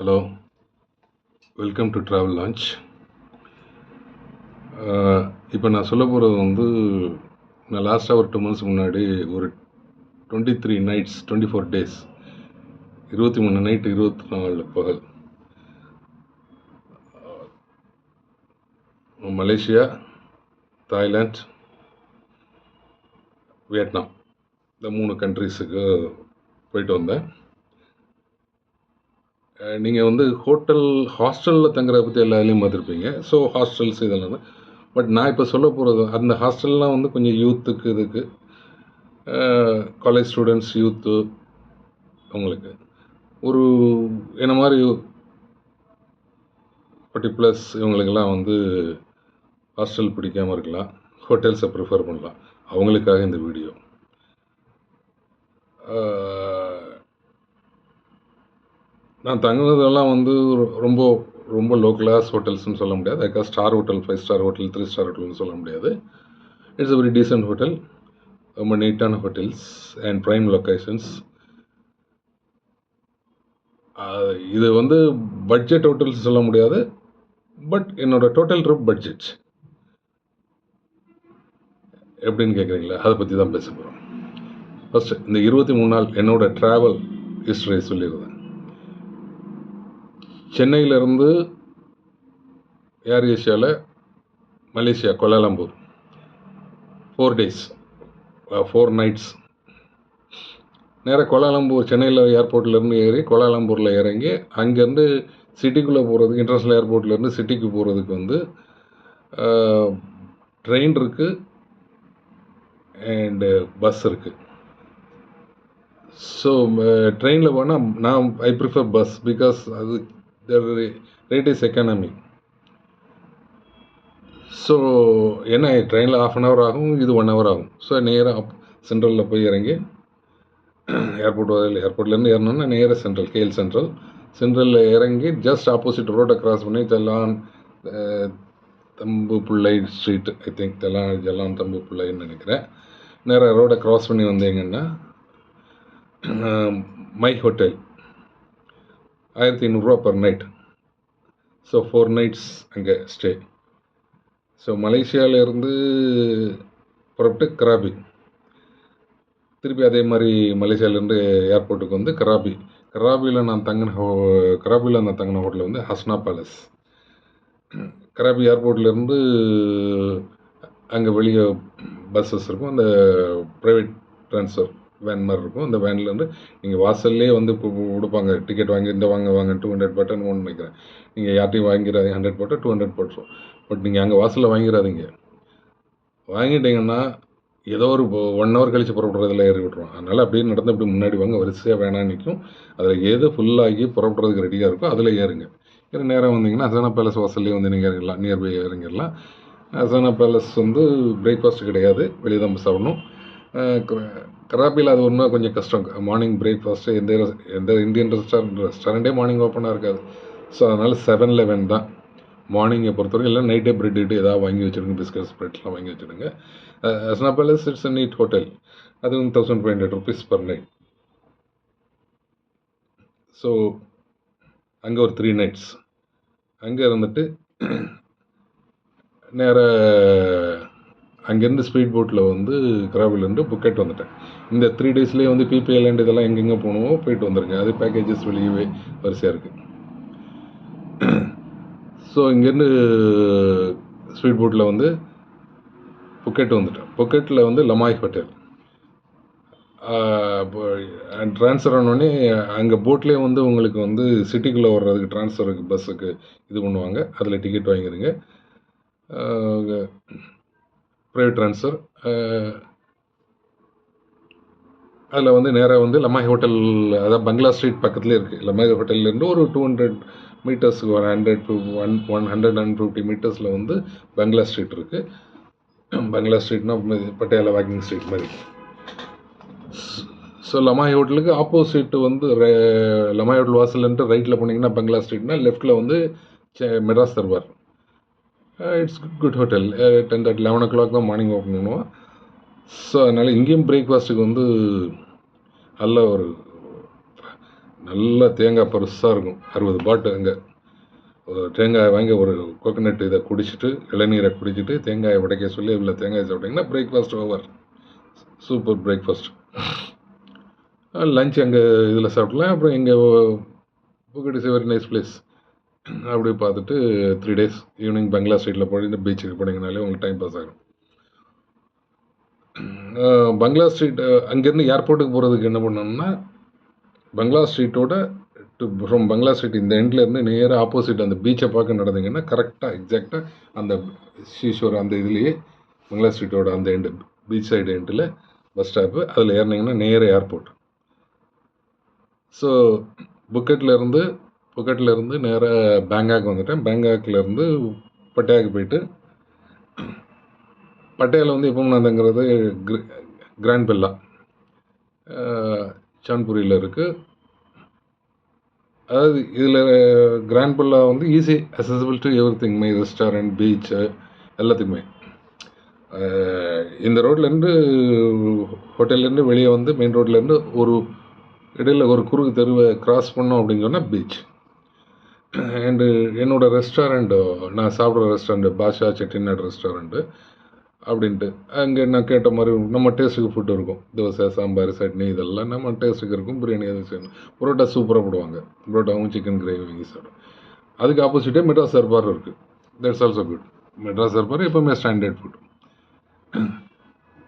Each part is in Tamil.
Hello welcome to travel launch இப்போ நான் சொல்ல போகிறது வந்து நான் லாஸ்ட்டாக ஒரு டூ மந்த்ஸ் முன்னாடி ஒரு twenty three nights twenty four days இருபத்தி மூணு நைட்டு இருபத்தி நாலு பகல். மலேசியா தாய்லாந்து வியட்நாம் இந்த மூணு கண்ட்ரிஸுக்கு போயிட்டு வந்தேன். நீங்கள் வந்து ஹோட்டல் ஹாஸ்டலில் தங்குறத பற்றி எல்லா இதுலேயும் பார்த்துருப்பீங்க. ஸோ ஹாஸ்டல்ஸ் இதெல்லாம். பட் நான் இப்போ சொல்ல போகிறது அந்த ஹாஸ்டல்லாம் வந்து கொஞ்சம் யூத்துக்கு இதுக்கு காலேஜ் ஸ்டூடெண்ட்ஸ் யூத்து அவங்களுக்கு. ஒரு என்ன மாதிரி ஃபார்ட்டி ப்ளஸ் இவங்களுக்கெல்லாம் வந்து ஹாஸ்டல் பிடிக்காமல் இருக்கலாம். ஹோட்டல்ஸை ப்ரிஃபர் பண்ணலாம். அவங்களுக்காக இந்த வீடியோ நான் தங்குனதெல்லாம் வந்து ரொம்ப ரொம்ப லோ கிளாஸ் ஹோட்டல்ஸ்னு சொல்ல முடியாது. அதுக்காக star hotel five star hotel three star ஹோட்டல்னு சொல்ல முடியாது. It's a very decent hotel ரொம்ப நீட்டான ஹோட்டல்ஸ் அண்ட் ப்ரைம் லொக்கேஷன்ஸ் இது வந்து பட்ஜெட் ஹோட்டல்ஸ் சொல்ல முடியாது பட் என்னோட டோட்டல் ட்ரிப் பட்ஜெட் எப்படின்னு கேட்குறீங்களா அதை பற்றி தான் பேச போகிறோம் ஃபஸ்ட்டு இந்த இருபத்தி மூணு நாள் என்னோட ட்ராவல் ஹிஸ்டரி சொல்லிடுறேன். சென்னையிலேருந்து air ஏஷியாவில் Malaysia Kuala Lumpur. Four days four nights நேராக கோலாலம்பூர் சென்னையில் ஏர்போர்ட்லேருந்து ஏறி கோலாலம்பூரில் இறங்கி அங்கேருந்து சிட்டிக்குள்ளே போகிறதுக்கு இன்டர்நேஷ்னல் ஏர்போர்ட்லேருந்து சிட்டிக்கு போகிறதுக்கு வந்து uh, ட்ரெயின் இருக்குது அண்டு பஸ் இருக்குது ஸோ ட்ரெயினில் uh, போனால் நான் ஐ ப்ரிஃபர் பஸ் பிகாஸ் அது ரேட் இஸ் எக்கானமி ஸோ என்ன ட்ரெயினில் ஆஃப் அன் ஹவர் ஆகும் இது ஒன் ஹவர் ஆகும். ஸோ நேராக அப் சென்ட்ரலில் போய் இறங்கி ஏர்போர்ட் வரையில் ஏர்போர்ட்லேருந்து ஏறணும்னா நேராக சென்ட்ரல் கேஎல் சென்ட்ரல் சென்ட்ரலில் இறங்கி ஜஸ்ட் ஆப்போசிட் ரோட்டை கிராஸ் பண்ணி தெல்லான் தம்பு பிள்ளை ஸ்ட்ரீட் ஐ திங்க் தெல்லான் ஜெல்லான் தம்பு பிள்ளைன்னு நினைக்கிறேன். நேராக ரோடை கிராஸ் பண்ணி வந்தீங்கன்னா மை ஹோட்டல் ஆயிரத்தி ஐநூறுரூவா per night so four nights அங்கே ஸ்டே ஸோ மலேசியாவிலேருந்து புறப்பட்டு கராபி திருப்பி அதே மாதிரி மலேசியாவிலேருந்து ஏர்போர்ட்டுக்கு வந்து கராபி கராபியில் நான் தங்கின ஹோ கராபியில் நான் தங்கின ஹோட்டல் வந்து ஹஸ்னா பேலஸ் கராபி ஏர்போர்ட்லேருந்து அங்கே வெளியே பஸ்ஸஸ் இருக்கும். அந்த ப்ரைவேட் ட்ரான்ஸ்ஃபர் வேன் மாதிரி இருக்கும். அந்த வேன்லேருந்து நீங்கள் வாசல்லே வந்து கொடுப்பாங்க டிக்கெட் வாங்கி இந்த வாங்க வாங்க டூ ஹண்ட்ரட் பட்டன் ஒன்று நினைக்கிறேன். நீங்கள் யார்ட்டையும் வாங்கிறாதீங்க ஹண்ட்ரட் போட்டால் டூ ஹண்ட்ரட் போட்டுரும். பட் நீங்கள் அங்கே வாசலில் வாங்கிறாதீங்க வாங்கிட்டீங்கன்னா ஏதோ ஒரு ஒன் ஹவர் கழித்து புறப்படுறதுல ஏறி விட்ருவோம் அதனால் அப்படியே நடந்து அப்படி முன்னாடி வாங்க. வரிசையாக வேணாம் நிற்கும் அதில் எது ஃபுல்லாகி புறப்படுறதுக்கு ரெடியாக இருக்கோ அதில் ஏறுங்க. ஏன்னா நேரம் வந்தீங்கன்னா அசானா பேலஸ் வாசல்லே வந்து நீங்கள் இறங்கிடலாம். நியர்பை இறங்கிடலாம். அசானா பேலஸ் வந்து பிரேக்ஃபாஸ்ட் கிடையாது. வெளியே தான் சாப்பிடணும். கராப்பியில் அது ஒன்றும் கொஞ்சம் கஷ்டம். மார்னிங் பிரேக்ஃபாஸ்ட்டு எந்த எந்த இந்தியன் ரெஸ்டாரண்ட் ரெஸ்டாரண்ட்டே மார்னிங் ஓப்பனாக இருக்காது. ஸோ அதனால் செவன் லெவன் தான். மார்னிங்கை பொறுத்தவரைக்கும் இல்லை நைட்டே பிரெட் இட்டு ஏதாவது வாங்கி வச்சுருங்க. பிஸ்கட் ஸ்ப்ரெட்லாம் வாங்கி வச்சுருங்க. அஸ்னா palace it's a neat hotel அது வந்து thousand five hundred rupees per night so அங்கே ஒரு த்ரீ நைட்ஸ் அங்கே இருந்துட்டு நேராக அங்கேருந்து ஸ்பீட் போட்டில் வந்து கிராவிலேருந்து புக்கெட் வந்துட்டேன். இந்த த்ரீ டேஸ்லேயே வந்து பிபிஐலேண்ட் இதெல்லாம் எங்கெங்கே போகணுமோ போயிட்டு வந்துருங்க அது பேக்கேஜஸ் வெளியவே வரிசையாக இருக்குது ஸோ இங்கேருந்து ஸ்பீட் போட்டில் வந்து புக்கெட் வந்துட்டேன். புக்கெட்டில் வந்து லமாய் ஹோட்டல் ட்ரான்ஸ்ஃபர் ஆனோடனே அங்கே போட்லேயே வந்து உங்களுக்கு வந்து சிட்டிக்குள்ளே வர்றதுக்கு ட்ரான்ஸ்ஃபருக்கு பஸ்ஸுக்கு இது பண்ணுவாங்க. அதில் டிக்கெட் வாங்கிடுங்க ப்ரைவேட் ட்ரான்ஸ்ஃபர் அதில் வந்து நேராக வந்து லமாய் ஹோட்டல் அதாவது பங்களா ஸ்ட்ரீட் பக்கத்துலேயே இருக்குது லமாய் ஹோட்டல்லேருந்து ஒரு டூ ஹண்ட்ரட் மீட்டர்ஸுக்கு ஒரு hundred to one one hundred and fifty மீட்டர்ஸில் வந்து பங்களா ஸ்ட்ரீட் இருக்குது பங்களா ஸ்ட்ரீட்னா பட்டியாலா வாக்கிங் ஸ்ட்ரீட் மாதிரி. ஸோ லமாய் ஹோட்டலுக்கு ஆப்போசிட் வந்து லமாய் ஹோட்டல் வாசல்ன்ட்டு ரைட்டில் போனீங்கன்னா பங்களா ஸ்ட்ரீட்னா லெஃப்ட்டில் வந்து Madras Darbar it's good hotel ten thirty eleven o'clock தான் மார்னிங் ஓப்பன் பண்ணுவோம். ஸோ அதனால் இங்கேயும் பிரேக்ஃபாஸ்ட்டுக்கு வந்து நல்ல ஒரு நல்லா தேங்காய் பெருசாக இருக்கும். அறுபது பாட்டு அங்கே. தேங்காய் வாங்கி ஒரு கோகனட் இதை குடிச்சிட்டு இளநீரை குடிச்சிட்டு தேங்காயை உடைக்க சொல்லி இவ்வளோ தேங்காய் சாப்பிட்டிங்கன்னா breakfast over super breakfast lunch அங்கே இதில் சாப்பிட்லாம். அப்புறம் இங்கே Phuket is very nice place அப்படி பார்த்துட்டு த்ரீ டேஸ் ஈவினிங் பங்களா ஸ்ட்ரீட்டில் போயிட்டு பீச்சுக்கு போனீங்கனாலே உங்களுக்கு டைம் பாஸ் ஆகும் பங்களா ஸ்ட்ரீட் அங்கேருந்து ஏர்போர்ட்டுக்கு போகிறதுக்கு என்ன பண்ணோம்னா பங்களா ஸ்ட்ரீட்டோட டு ஃப்ரம் பங்களா ஸ்ட்ரீட் இந்த எண்ட்லேருந்து நேராக ஆப்போசிட் அந்த பீச்சை பார்க்க நடந்தீங்கன்னா கரெக்டாக எக்ஸாக்டாக அந்த ஷீஷோர் அந்த இதுலேயே பங்களா ஸ்ட்ரீட்டோட அந்த எண்டு பீச் சைடு எண்டில் பஸ் ஸ்டாப்பு அதில் ஏறினீங்கன்னா நேராக ஏர்போர்ட் ஸோ புக்கெட்லேருந்து இருந்து நேராக பேங்காக் வந்துட்டேன். பேங்காக்லேருந்து பட்டியாக்கு போயிட்டு பட்டியாவில் வந்து எப்போ நான் தங்குறது கிர- கிராண்ட் பெல்லா சான்புரியில் இருக்குது அதாவது இதில் கிராண்ட் பெல்லா வந்து easy accessible to everything my restaurant beach எல்லாத்துக்குமே. இந்த ரோட்லேருந்து ஹோட்டல்லேருந்து வெளியே வந்து மெயின் ரோட்லேருந்து ஒரு இடையில ஒரு குறுக்கு தெருவை கிராஸ் பண்ணோம் அப்படின்னு சொன்னால் பீச் அண்டு என்னோட ரெஸ்டாரண்ட்டு நான் சாப்பிட்ற ரெஸ்டாரண்ட்டு பாஷா செட்டிநாடு ரெஸ்டாரண்ட்டு அப்படின்ட்டு. அங்கே நான் கேட்ட மாதிரி நம்ம டேஸ்ட்டுக்கு ஃபுட்டு இருக்கும். தோசை சாம்பார் சட்னி இதெல்லாம் நம்ம டேஸ்ட்டுக்கு இருக்கும். பிரியாணி எதுவும் செய்யணும். பரோட்டா சூப்பராக போடுவாங்க. பரோட்டாவும் சிக்கன் கிரேவி வாங்கி சாப்பிடும். அதுக்கு ஆப்போசிட்டே மெட்ராஸ் சர்பார் இருக்குது that's also good Madras Darbar எப்போவுமே ஸ்டாண்டர்ட் ஃபுட்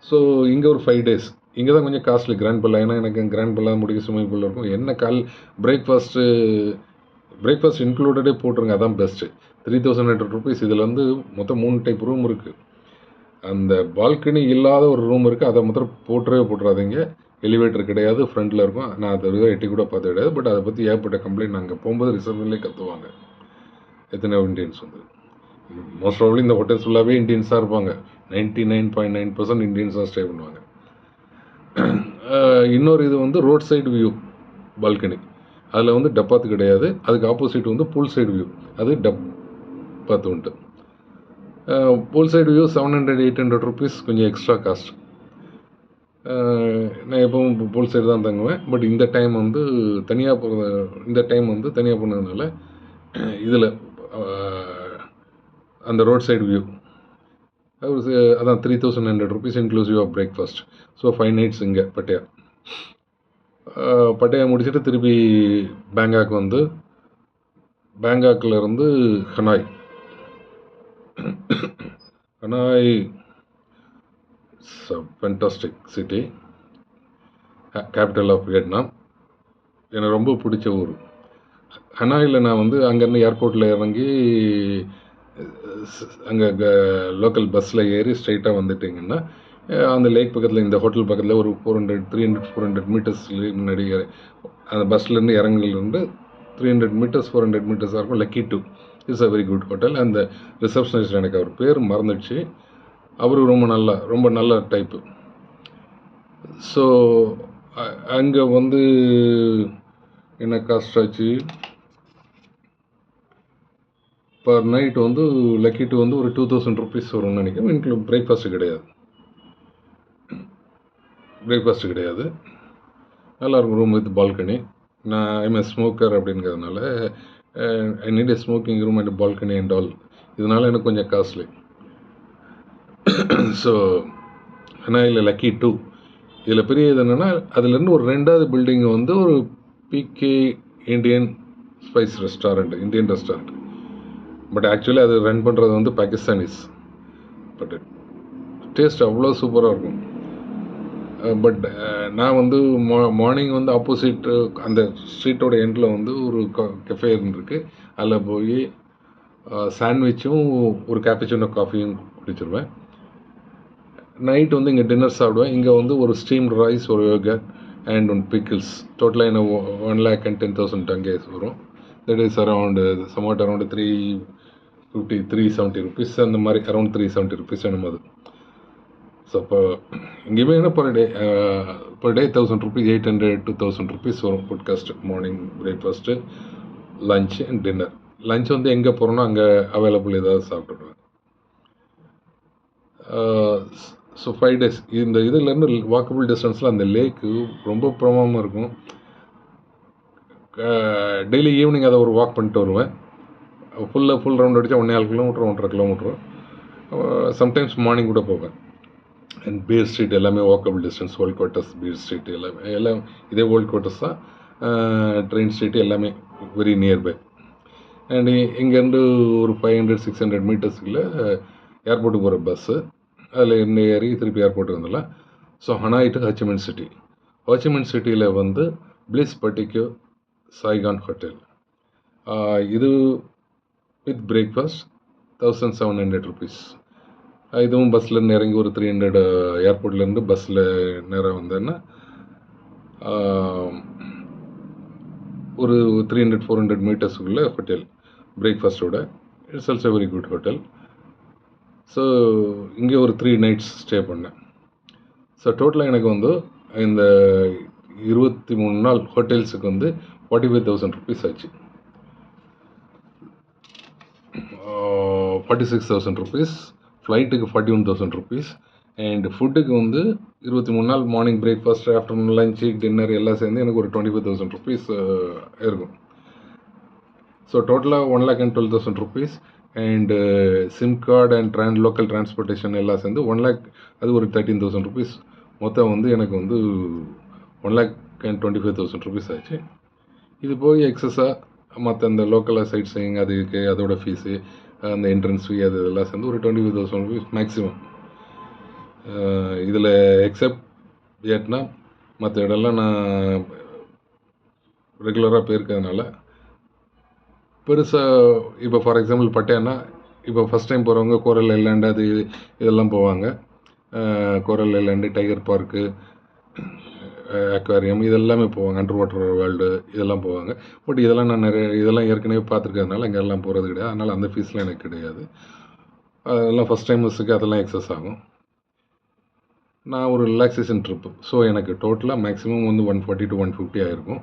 ஸோ இங்கே ஒரு ஃபைவ் டேஸ் இங்கே தான் கொஞ்சம் காஸ்ட்லி கிராண்ட் பல்லா ஏன்னா எனக்கு கிராண்ட் பல்லா முடிக்க ஸ்விம்மிங் பூல் இருக்கும். என்ன கால் பிரேக்ஃபாஸ்ட்டு பிரேக்ஃபாஸ்ட் இன்க்ளூடடே போட்டுருங்க அதான் best three thousand hundred rupees இதில் வந்து மொத்தம் மூணு டைப் ரூம் இருக்குது அந்த பால்கனி இல்லாத ஒரு ரூம் இருக்குது அதை மாத்திரம் போட்டுறவே போட்டுறாதீங்க. எலிவேட்டர் கிடையாது ஃப்ரண்ட்டில் இருக்கும். நான் அதை விட எட்டி கூட பார்த்து கிடையாது பட் அதை பற்றி ஏகப்பட்ட கம்ப்ளைண்ட் நாங்கள் போகும்போது ரிசர்வ்லேயே கற்றுவாங்க எத்தனை இண்டியன்ஸ் வந்து. மோஸ்ட் ஆஃப்லி இந்த ஹோட்டல்ஸ் ஃபுல்லாகவே இந்தியன்ஸாக இருப்பாங்க. Ninety nine point nine percent தான் ஸ்டே பண்ணுவாங்க. இன்னொரு இது வந்து ரோட் சைடு வியூ பால்கனி அதில் வந்து டப்பாத்து கிடையாது. அதுக்கு ஆப்போசிட் வந்து புல் சைடு வியூ அது டப் பார்த்து உண்டு. Pool side view seven hundred eight hundred rupees கொஞ்சம் எக்ஸ்ட்ரா காஸ்ட் நான் எப்பவும் புல் சைடு தான் தங்குவேன். பட் இந்த டைம் வந்து தனியாக போகிற இந்த டைம் வந்து தனியாக போனதுனால இதில் அந்த ரோட் சைடு வியூ அதான் three thousand hundred rupees inclusive of breakfast so five nights இங்கே பட்டியா. பட்டியா முடிச்சுட்டு திருப்பி பேங்காக் வந்து பேங்காக்ல இருந்து Hanoi Hanoi fantastic city capital of Vietnam எனக்கு ரொம்ப பிடிச்ச ஊர். ஹனாயில் நான் வந்து அங்கேருந்து ஏர்போர்ட்டில் இறங்கி அங்கே லோக்கல் பஸ்ஸில் ஏறி ஸ்ட்ரைட்டாக வந்துட்டிங்கன்னா அந்த லேக் பக்கத்தில் இந்த ஹோட்டல் பக்கத்தில் ஒரு four hundred three hundred four hundred மீட்டர்ஸ்லேயே முன்னாடி அந்த பஸ்லேருந்து இறங்குலேருந்து three hundred meters four hundred மீட்டர்ஸாக இருக்கும் lucky two it's a very good hotel அந்த ரிசப்ஷனிஸ்ட் எனக்கு அவர் பேர் மறந்துடுச்சு. அவர் ரொம்ப நல்லா ரொம்ப நல்ல டைப்பு ஸோ அங்கே வந்து என்ன காஸ்ட் ஆச்சு? பர் நைட் வந்து லக்கி டூ வந்து ஒரு டூ தௌசண்ட் ருபீஸ் வரும்னு நினைக்கிறேன். இன்க்ளூட் பிரேக்ஃபாஸ்ட்டு கிடையாது. பிரேக்ஃபாஸ்ட்டு கிடையாது. நல்லாயிருக்கும் ரூம் வித் பால்கனி நான் ஐம் எ ஸ்மோக்கர் அப்படிங்கிறதுனால I need a smoking room and balcony and all இதனால் எனக்கு கொஞ்சம் காஸ்ட்லி ஸோ ஆனால் இல்லை லக்கி டூ இதில் பெரிய இது என்னென்னா அதுலேருந்து ஒரு ரெண்டாவது பில்டிங் வந்து ஒரு BK Indian spice restaurant Indian restaurant but actually அது ரன் பண்ணுறது வந்து பாகிஸ்தானிஸ் பட் டேஸ்ட் அவ்வளோ சூப்பராக இருக்கும். பட் uh, நான் வந்து மா மார்னிங் வந்து ஆப்போசிட் அந்த ஸ்ட்ரீட்டோட எண்டில் வந்து ஒரு கெஃபே இருந்திருக்கு. அதில் போய் சாண்ட்விச்சும் ஒரு கேப்பச்சினோ காஃபியும் குடிச்சிருவேன். நைட் வந்து இங்கே டின்னர் சாப்பிடுவேன். இங்கே வந்து ஒரு ஸ்டீம் ரைஸ் ஒரு யோகட் அண்ட் ஒன் பிக்கிள்ஸ் டோட்டலாக என்ன one lakh and ten thousand அங்கே வரும். That is around சமாட் around three fifty three seventy rupees அந்த மாதிரி அரௌண்ட் த்ரீ செவன்ட்டி ருபீஸ் என்னமோ அது. ஸோ இப்போ இங்கேயுமே என்ன per day per day thousand rupees eight hundred two thousand rupees வரும் food cost morning breakfast lunch and dinner lunch வந்து எங்கே போகிறோன்னா அங்கே அவைலபிள் ஏதாவது சாப்பிட்டுடுவேன் ஸோ ஃபைவ் டேஸ் இந்த இதுலேருந்து வாக்கபிள் டிஸ்டன்ஸில் அந்த லேக்கு ரொம்ப பிரமாமல் இருக்கும். Uh, டெய்லி ஈவினிங் அதை ஒரு வாக் பண்ணிட்டு வருவேன். ஃபுல்லாக ஃபுல் ரவுண்ட் அடித்தா ஒன்றே கால் கிலோமீட்டர் ஒன்றரை கிலோமீட்டர் சம்டைம்ஸ் மார்னிங் கூட போவேன். அண்ட் பீர் ஸ்ட்ரீட் எல்லாமே walkable distance old quarters beer street எல்லாமே எல்லாம் இதே ஓல்ட் குவார்ட்டர்ஸ் தான் ட்ரெயின் ஸ்ட்ரீட் எல்லாமே வெரி நியர்பை அண்ட் இங்கேருந்து ஒரு ஃபைவ் ஹண்ட்ரட் சிக்ஸ் ஹண்ட்ரட் மீட்டர்ஸுக்குள்ள ஏர்போர்ட்டுக்கு போகிற பஸ்ஸு அதில் என்ன ஏறி திருப்பி ஏர்போர்ட்டு வந்துடலாம். So Hanoi to Ho Chi Minh city Ho Chi Minh சிட்டியில் வந்து பிளிஸ் பட்டிக்யூ சாய்கான் ஹோட்டல் இது with breakfast thousand seven hundred rupees இதுவும் பஸ்ஸில் இறங்கி ஒரு த்ரீ ஹண்ட்ரட் ஏர்போர்ட்லேருந்து uh, பஸ்ஸில் நேராக வந்தேன்னா ஒரு த்ரீ ஹண்ட்ரட் ஃபோர் ஹண்ட்ரட் மீட்டர்ஸுக்குள்ளே hotel பிரேக்ஃபாஸ்ட்டோட it's also very good hotel so இங்கே ஒரு த்ரீ நைட்ஸ் ஸ்டே பண்ணேன். ஸோ டோட்டலாக எனக்கு வந்து இந்த இருபத்தி மூணு நாள் ஹோட்டல்ஸுக்கு வந்து ஃபார்ட்டி ஃபைவ் தௌசண்ட் ருபீஸ் ஆச்சு. ஃபார்ட்டி சிக்ஸ் தௌசண்ட் ருபீஸ் ஃப்ளைட்டுக்கு forty one thousand rupees and ஃபுட்டுக்கு வந்து இருபத்தி மூணு நாள் morning breakfast afternoon lunch dinner எல்லாம் சேர்ந்து எனக்கு ஒரு டுவெண்ட்டி ஃபைவ் தௌசண்ட் ருபீஸ் இருக்கும். ஸோ டோட்டலாக one lakh and twelve thousand rupees and sim card and tran local transportation எல்லாம் சேர்ந்து ஒன் லேக் அது ஒரு தேர்ட்டீன் தௌசண்ட் ருபீஸ் மொத்தம் வந்து எனக்கு வந்து one lakh and twenty five thousand rupees ஆச்சு. இது போய் எக்ஸஸாக மற்ற இந்த லோக்கலாக சைட் சீயிங் அதுக்கு அதோட ஃபீஸு அந்த என்ட்ரன்ஸ் ஃபீ அது இதெல்லாம் சேர்ந்து ஒரு twenty five thousand rupees maximum இதில் எக்ஸப்ட் வியட்னா மற்ற இடம்லாம் நான் ரெகுலராக போயிருக்கிறதுனால பெருசாக இப்போ ஃபார் எக்ஸாம்பிள் பட்டேன்னா இப்போ ஃபஸ்ட் டைம் போகிறவங்க கோரல் ஐலாண்டு அது இதெல்லாம் போவாங்க. Coral island tiger park aquarium இதெல்லாமே போவாங்க. அண்டர் வாட்டர் வேர்ல்டு இதெல்லாம் போவாங்க. பட் இதெல்லாம் நான் நிறைய இதெல்லாம் ஏற்கனவே பார்த்துருக்கறதுனால இங்கே எல்லாம் போகிறது கிடையாது. அதனால் அந்த ஃபீஸ்லாம் எனக்கு கிடையாது. அதெல்லாம் ஃபஸ்ட் டைமர்ஸுக்கு அதெல்லாம் எக்ஸஸ் ஆகும். நான் ஒரு ரிலாக்ஸேஷன் ட்ரிப்பு ஸோ எனக்கு டோட்டலாக மேக்ஸிமம் வந்து one forty to one fifty ஆகிருக்கும்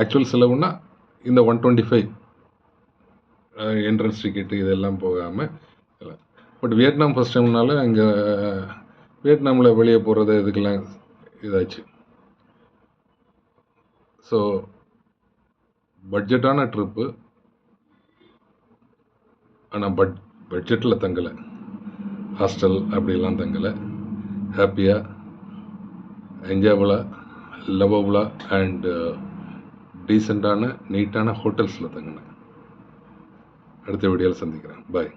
ஆக்சுவல் செலவுனா இந்த one twenty five entrance ticket இதெல்லாம் போகாமல் பட் வியட்நாம் ஃபஸ்ட் டைம்னால அங்கே வியட்நாமில் வெளியே போகிறது இதுக்கெல்லாம் இதாச்சு. ஸோ பட்ஜெட்டான ட்ரிப்பு ஆனால் பட் பட்ஜெட்டில் தங்கலை. ஹாஸ்டல் அப்படிலாம் தங்கலை. ஹாப்பியாக என்ஜாயபுளாக லவபுளாக அண்டு டீசெண்டான நீட்டான ஹோட்டல்ஸில் தங்கினேன். அடுத்த வீடியோவில் சந்திக்கிறேன். பாய்